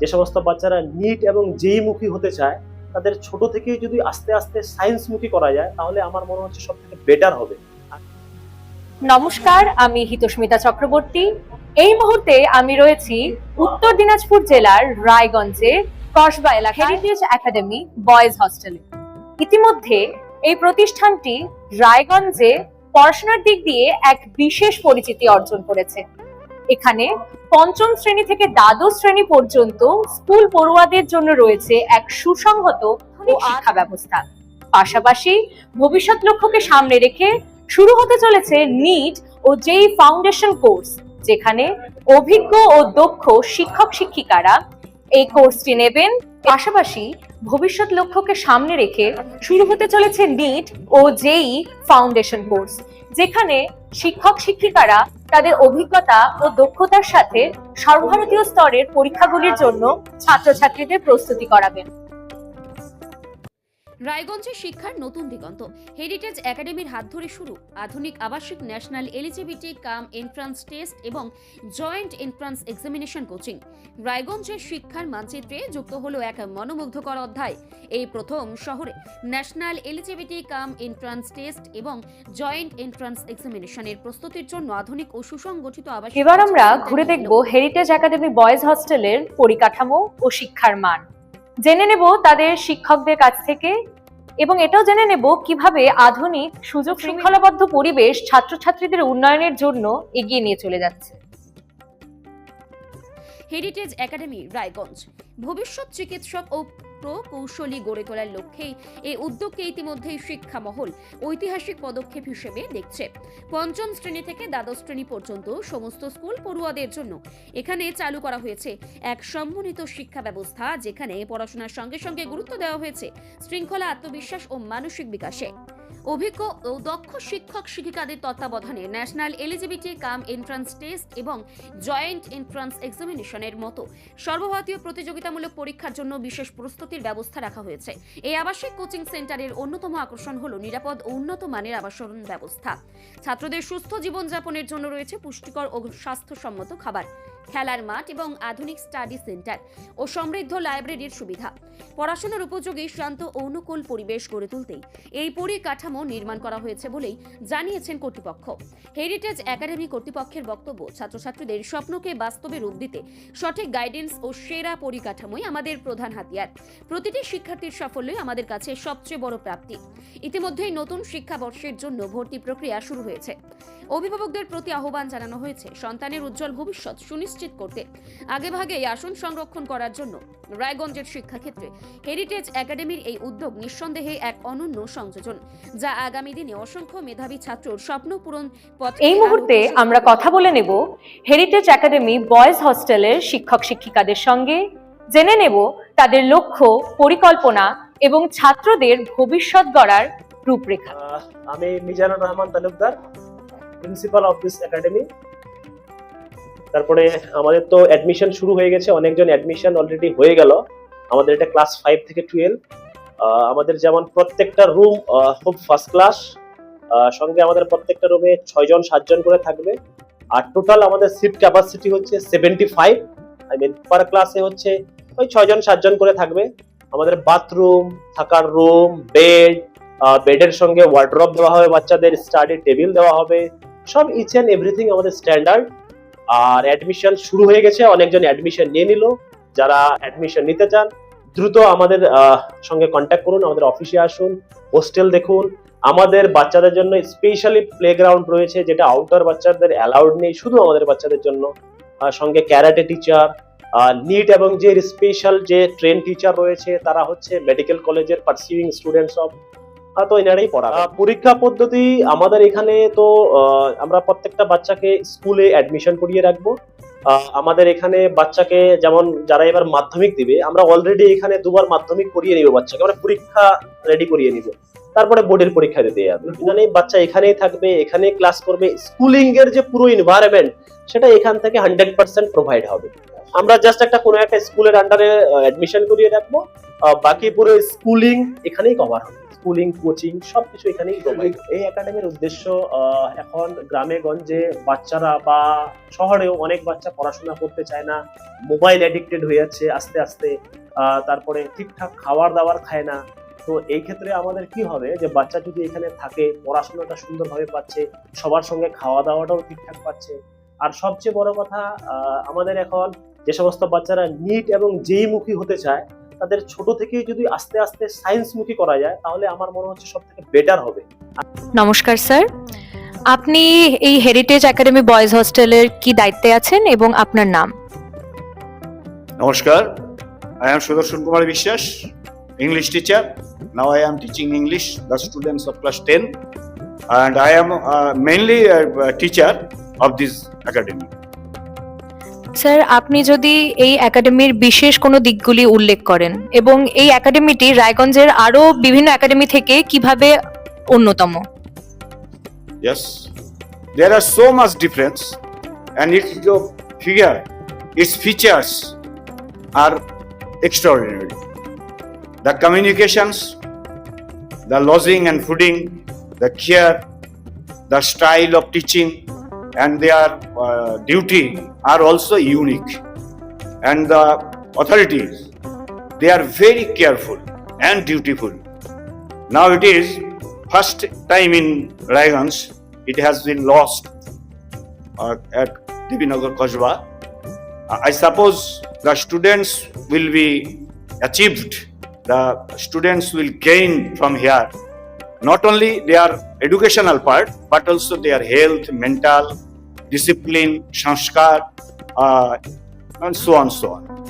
যে সমস্ত বাচ্চারা নিট এবং মুখী হতে চায়, তাদের ছোট থেকেই যদি আস্তে আস্তে সায়েন্স মুখী করা যায়, তাহলে আমার মনে হচ্ছে সব থেকে বেটার হবে। নমস্কার, আমি হিতস্মিতা চক্রবর্তী। এই মুহূর্তে আমি রয়েছি উত্তর দিনাজপুর জেলার রায়গঞ্জে কসবা এলাকা হেরিটেজ একাডেমি বয়েজ হস্টেলে ইতিমধ্যে এই প্রতিষ্ঠানটি রায়গঞ্জে পড়াশোনার দিক দিয়ে এক বিশেষ পরিচিতি অর্জন করেছে। এখানে পঞ্চম শ্রেণি থেকে দ্বাদশ শ্রেণি পর্যন্ত স্কুল পড়ুয়াদের জন্য রয়েছে এক সুসংহত ও শিক্ষা ব্যবস্থা পাশাপাশি ভবিষ্যৎ লক্ষ্যকে সামনে রেখে শুরু হতে চলেছে নিট ও যেই ফাউন্ডেশন কোর্স যেখানে অভিজ্ঞ ও দক্ষ শিক্ষক শিক্ষিকারা এই কোর্সটি নেবেন। পাশাপাশি ভবিষ্যৎ লক্ষ্যকে সামনে রেখে শুরু হতে চলেছে নিট ও জেই ফাউন্ডেশন কোর্স যেখানে শিক্ষক শিক্ষিকারা তাদের অভিজ্ঞতা ও দক্ষতার সাথে সর্বভারতীয় স্তরের পরীক্ষাগুলির জন্য ছাত্রছাত্রীদের প্রস্তুতি করাবেন। রায়গঞ্জে শিক্ষার নতুন দিগন্ত। হেরিটেজ একাডেমির হাত ধরে শুরু। আধুনিক আবাসিক national eligibility cum entrance test এবং জয়েন্ট এন্ট্রান্স এক্সামিনেশন কোচিং রায়গঞ্জের শিক্ষার মানচিত্রে যুক্ত হলো এক মনোমুগ্ধকর অধ্যায়। এই প্রথম শহরে national eligibility cum entrance test এবং জয়েন্ট এন্ট্রান্স এক্সামিনেশনের প্রস্তুতির জন্য আধুনিক ও সুসংগঠিত আবাসিক এবার আমরা ঘুরে দেখব হেরিটেজ একাডেমি বয়েজ হস্টেলের পরিকাঠামো ও শিক্ষার মান। জেনে নেব তাদের শিক্ষকদের কাছ থেকে এবং এটাও জেনে নেব কীভাবে আধুনিক সুযোগ শৃঙ্খলাবদ্ধ পরিবেশ ছাত্রছাত্রীদের উন্নয়নের জন্য এগিয়ে নিয়ে চলে যাচ্ছে। হেরিটেজ একাডেমি রায়গঞ্জ ভবিষ্যৎ চিকিৎসক ও প্রকৌশলী গড়ে তোলার লক্ষ্যেই এই উদ্যোগকে ইতিমধ্যেই শিক্ষা মহল ঐতিহাসিক পদক্ষেপ হিসেবে দেখছে। পঞ্চম শ্রেণি থেকে দ্বাদশ শ্রেণি পর্যন্ত সমস্ত স্কুল পড়ুয়াদের জন্য এখানে চালু করা হয়েছে এক সমন্বিত শিক্ষা ব্যবস্থা, যেখানে পড়াশোনার সঙ্গে সঙ্গে গুরুত্ব দেওয়া হয়েছে শৃঙ্খলা, আত্মবিশ্বাস ও মানসিক বিকাশে। অভিজ্ঞ ও দক্ষ শিক্ষক শিক্ষিকাদের তত্ত্বাবধানে national eligibility cum entrance test এবং জয়েন্ট এন্ট্রান্স এক্সামিনেশনের মতো সর্বভারতীয় প্রতিযোগিতামূলক পরীক্ষার জন্য বিশেষ প্রস্তুতির ব্যবস্থা রাখা হয়েছে। এই আবাসিক কোচিং সেন্টারের অন্যতম আকর্ষণ হল নিরাপদ ও উন্নত মানের আবাসন ব্যবস্থা। ছাত্রদের সুস্থ জীবনযাপনের জন্য রয়েছে পুষ্টিকর ও স্বাস্থ্যসম্মত খাবার। খেলার মাঠ এবং আধুনিক স্টাডি সেন্টার ও সমৃদ্ধ লাইব্রেরির সুবিধা। পড়াশোনার উপযোগী শান্ত অনুকূল পরিবেশ গড়ে তুলতেই এই পরিকাঠামো নির্মাণ করা হয়েছে বলেই জানিয়েছেন কর্তৃপক্ষ। হেরিটেজ একাডেমি কর্তৃপক্ষের বক্তব্য, ছাত্রছাত্রীদের স্বপ্নকে বাস্তবে রূপ দিতে সঠিক গাইডেন্স ও সেরা পরিকাঠামোই আমাদের প্রধান হাতিয়ার। প্রতিটি শিক্ষার্থীর সাফল্যই আমাদের কাছে সবচেয়ে বড় প্রাপ্তি। ইতিমধ্যেই নতুন শিক্ষাবর্ষের জন্য ভর্তি প্রক্রিয়া শুরু হয়েছে। অভিভাবকদের প্রতি আহ্বান জানানো হয়েছে, সন্তানের উজ্জ্বল ভবিষ্যৎ সুনিশ্চিত করতে। আগেভাগে এই আসন সংরক্ষণ করার জন্য রায়গঞ্জের শিক্ষাক্ষেত্রে হেরিটেজ একাডেমির এই উদ্যোগ নিঃসন্দেহে এক অনন্য সংযোজন যা আগামী দিনে অসংখ্য মেধাবী ছাত্রর স্বপ্ন পূরণ পথ এই মুহূর্তে আমরা কথা বলে নেব হেরিটেজ একাডেমি বয়েজ হস্টেলের শিক্ষক শিক্ষিকাদের সঙ্গে। জেনে নেব তাদের লক্ষ্য পরিকল্পনা এবং ছাত্রদের ভবিষ্যৎ গড়ার রূপরেখা। আমি Mizanur Rahman Talukdar principal of this academy তারপরে আমাদের তো অ্যাডমিশন শুরু হয়ে গেছে, অনেকজন অ্যাডমিশন অলরেডি হয়ে গেল। আমাদের এটা ক্লাস ফাইভ থেকে টুয়েলভ আমাদের যেমন প্রত্যেকটা রুম খুব ফার্স্ট ক্লাস সঙ্গে আমাদের প্রত্যেকটা রুমে ছয়জন, সাতজন করে থাকবে। আর টোটাল আমাদের সিট ক্যাপাসিটি হচ্ছে seventy five I mean per ক্লাসে হচ্ছে ওই ছয়জন, সাতজন করে থাকবে। আমাদের বাথরুম থাকার রুম বেড বেডের সঙ্গে ওয়ার্ড্রপ দেওয়া হবে, বাচ্চাদের স্টাডি টেবিল দেওয়া হবে। সব ইচ অ্যান্ড এভরিথিং আমাদের স্ট্যান্ডার্ড আর অ্যাডমিশন শুরু হয়ে গেছে, অনেকজন অ্যাডমিশন নিয়ে নিল। যারা অ্যাডমিশন নিতে চান, দ্রুত আমাদের সঙ্গে কন্ট্যাক্ট করুন, আমাদের অফিসে আসুন হোস্টেল দেখুন। আমাদের বাচ্চাদের জন্য স্পেশালি প্লেগ্রাউন্ড রয়েছে, যেটা আউটডোর বাচ্চাদের অ্যালাউড নেই, শুধু আমাদের বাচ্চাদের জন্য। সঙ্গে ক্যারাটে টিচার নিট এবং যে স্পেশাল যে ট্রেন টিচার রয়েছে, তারা হচ্ছে মেডিকেল কলেজের পার্সিউইং স্টুডেন্টস অফ তো এনারাই পড়া পরীক্ষা পদ্ধতি আমাদের এখানে তো আমরা প্রত্যেকটা বাচ্চাকে স্কুলে অ্যাডমিশন করিয়ে রাখব। আমাদের এখানে বাচ্চাকে যেমন যারা এবার মাধ্যমিক দিবে আমরা অলরেডি এখানে দুবার মাধ্যমিক করিয়ে নিব বাচ্চাকে আমরা পরীক্ষা রেডি করিয়ে নিব। তারপরে বোর্ডের পরীক্ষা দিতে যাবে। এখানে বাচ্চা এখানেই থাকবে এখানেই ক্লাস করবে। স্কুলিং এর যে পুরো এনভায়রনমেন্ট সেটা এখান থেকে হান্ড্রেড পার্সেন্ট প্রোভাইড হবে। আমরা জাস্ট একটা কোনো একটা স্কুলের আন্ডারে অ্যাডমিশন করিয়ে রাখব। বাকি পুরো স্কুলিং এখানেই কভার হবে। স্কুলিং কোচিং সবকিছু এখানেই প্রোভাইড এই একাডেমির উদ্দেশ্য এখন গ্রামে গঞ্জে বাচ্চারা বা শহরেও অনেক বাচ্চা পড়াশোনা করতে চায় না মোবাইল অ্যাডিক্টেড হয়ে যাচ্ছে আস্তে আস্তে তারপরে ঠিকঠাক খাবার দাবার খায় না। তো এই ক্ষেত্রে আমাদের কি হবে যে বাচ্চা যদি এখানে থাকে, পড়াশোনাটা সুন্দরভাবে পাচ্ছে, সবার সঙ্গে খাওয়া দাওয়াটাও ঠিকঠাক পাচ্ছে। আর সবচেয়ে বড় কথা আমাদের এখন যে সমস্ত বাচ্চারা নিট এবং যেই মুখী হতে চায় তাদের ছোট থেকে যদি আস্তে আস্তে সায়েন্স মুখী করা যায় তাহলে আমার মনে হচ্ছে সব থেকে বেটার হবে। নমস্কার স্যার। আপনি এই হেরিটেজ একাডেমি বয়েজ হোস্টেলের কি দায়িত্বে আছেন এবং আপনার নাম? নমস্কার I am Sudarshan Kumar Biswas English teacher now I am teaching English the students of class ten and I am mainly teacher of this academy sir আপনি যদি এই একাডেমির বিশেষ কোনো দিকগুলি উল্লেখ করেন এবং এই একাডেমিটি রায়গঞ্জের আরও বিভিন্ন একাডেমি থেকে কীভাবে অন্যতম Yes, there are so much difference and its the figure, its features are extraordinary. The communications, the lodging and fooding, the care, the style of teaching, and their uh, duty are also unique. And the authorities, they are very careful and dutiful. Now it is first time in Raiganj, it has been lost uh, at Divinagar Kajwa. Uh, I suppose the students will be achieved, the students will gain from here not only their educational part but also their health, mental, uh, so on so on.